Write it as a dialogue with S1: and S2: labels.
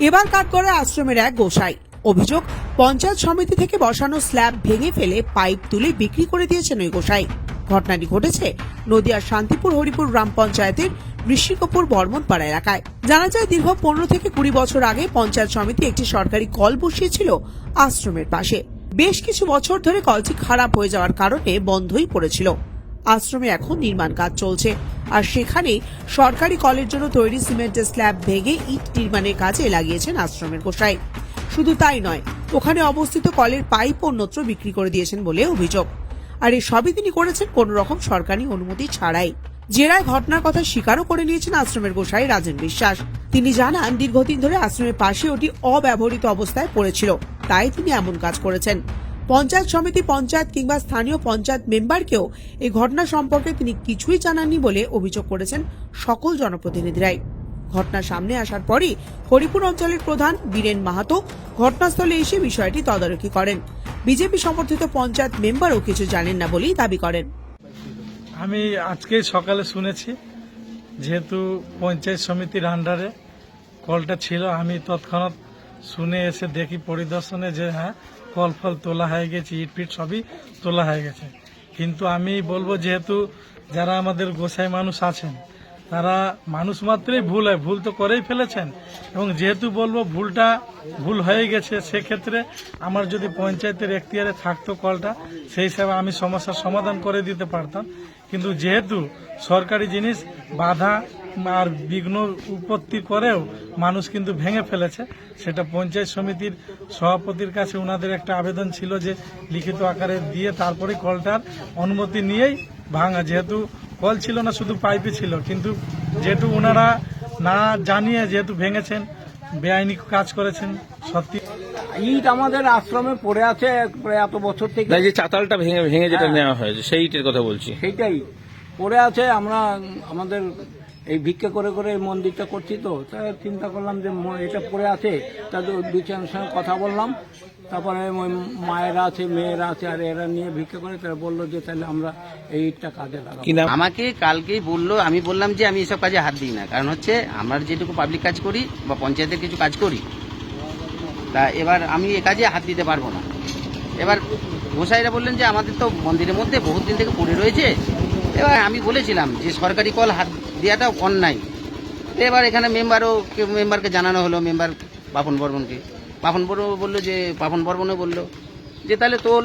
S1: এবার কাঠগড়া আশ্রমের এক গোসাই। অভিযোগ, পঞ্চায়েত সমিতি থেকে বসানো স্ল্যাব ভেঙে ফেলে পাইপ তুলে বিক্রি করে দিয়েছেন ওই গোসাই। ঘটনাটি ঘটেছে নদিয়ার শান্তিপুর হরিপুর গ্রাম পঞ্চায়েতের ঋষিকপুর বর্মনপাড়া এলাকায়। জানা যায়, দীর্ঘ পনেরো থেকে কুড়ি বছর আগে পঞ্চায়েত সমিতি একটি সরকারি কল বসিয়েছিল আশ্রমের পাশে। বেশ কিছু বছর ধরে কলটি খারাপ হয়ে যাওয়ার কারণে বন্ধই পড়েছিল। আশ্রমে এখন নির্মাণ কাজ চলছে। আর সেখানে সরকারি কলের জন্য তৈরি সিমেন্টের স্ল্যাব ভেঙে ইট নির্মাণের কাজে লাগিয়েছেন আশ্রমের গোসাই। শুধু তাই নয়, ওখানে অবস্থিত কলের পাইপ অন্যত্র বিক্রি করে দিয়েছেন বলে অভিযোগ। আর সবই তিনি করেছেন কোন রকম সরকারি অনুমতি ছাড়াই। জেরায় ঘটনার কথা স্বীকারও করে নিয়েছেন আশ্রমের গোসাই রাজেন বিশ্বাস। তিনি জানান, দীর্ঘদিন ধরে আশ্রমের পাশে ওটি অব্যবহৃত অবস্থায় পড়েছিল। তাই তিনি এমন কাজ করেছেন। পঞ্চায়েত সমিতি, পঞ্চায়েত কিংবা স্থানীয় পঞ্চায়েত মেম্বারকেও এই ঘটনা সম্পর্কে তিনি কিছুই জানাননি বলে অভিযোগ করেছেন সকল জনপ্রতিনিধিরাই। ঘটনা সামনে আসার পরই হরিপুর অঞ্চলের প্রধান বীরেন মাহাতো ঘটনাস্থলে এসে বিষয়টি তদারকি করেন। বিজেপি সমর্থিত পঞ্চায়েত মেম্বারও কিছু জানেন না বলেই দাবি করেন।
S2: আমি আজকে সকালে শুনেছি, যেহেতু পঞ্চায়েত সমিতির আন্ডারে কলটা ছিল, আমি তৎক্ষণাৎ শুনে এসে দেখি পরিদর্শনে যে হ্যাঁ কল ফল তোলা হয়ে গেছে ইট ফিট সবই তোলা হয়ে গেছে। কিন্তু আমি বলব, যেহেতু যারা আমাদের গোসাই মানুষ আছেন, তারা মানুষ মাত্রই ভুল হয়, ভুল তো করেই ফেলেছেন। এবং যেহেতু বলব, ভুলটা ভুল হয়ে গেছে, সেক্ষেত্রে আমার যদি পঞ্চায়েতের এখতিয়ারে থাকতো কলটা, সেই হিসাবে আমি সমস্যার সমাধান করে দিতে পারতাম। কিন্তু যেহেতু সরকারি জিনিস, বাধা আর বিঘ্ন উৎপত্তি করেও মানুষ কিন্তু ভেঙে ফেলেছে। সেটা পঞ্চায়েত সমিতির সভাপতির কাছে ওনাদের একটা আবেদন ছিল যে লিখিত আকারে দিয়ে তারপরে কলটার অনুমতি নিয়েই ভাঙা। যেহেতু কল ছিল না শুধু পাইপই ছিল। কিন্তু যেহেতু ওনারা না জানিয়ে যেহেতু ভেঙেছেন বেআইনি কাজ করেছেন সত্যি।
S3: ইট আমাদের আশ্রমে পড়ে আছে প্রায় এত বছর থেকে।
S4: যে চাতালটা ভেঙে ভেঙে যেটা
S3: হ্যাঁ।
S4: নেওয়া হয়েছে সেইটার কথা বলছি।
S3: সেইটাই। পড়ে আছে আমরা আমাদের এই ভিক্ষা করে করে এই মন্দিরটা করছি তো তাই চিন্তা করলাম যে এটা পড়ে আছে তা দু- চারের সঙ্গে কথা বললাম। তারপরে ওই মায়েরা আছে মেয়েরা আছে আর এরা নিয়ে ভিক্ষা করে তারা বলল যে তাহলে আমরা এই ইটটা কাজে লাগাবো।
S5: আমাকে কালকেই বলল আমি বললাম যে আমি এসব কাজে হাত দিই না কারণ হচ্ছে আমরা যেটুকু পাবলিক কাজ করি বা পঞ্চায়েতের কিছু কাজ করি তা এবার আমি এ কাজে হাত দিতে পারব না। এবার গোসাইরা বললেন যে আমাদের তো মন্দিরের মধ্যে বহুত দিন থেকে পড়ে রয়েছে এবার আমি বলেছিলাম যে সরকারি কল হাত দেওয়াটা অন্যায়। নাই এবার এখানে মেম্বারও মেম্বারকে জানানো হলো, মেম্বার পাপন বর্মনকে। পাপন বর্মন বলল যে, পাপন বর্মনও বলল যে, তাহলে তোল।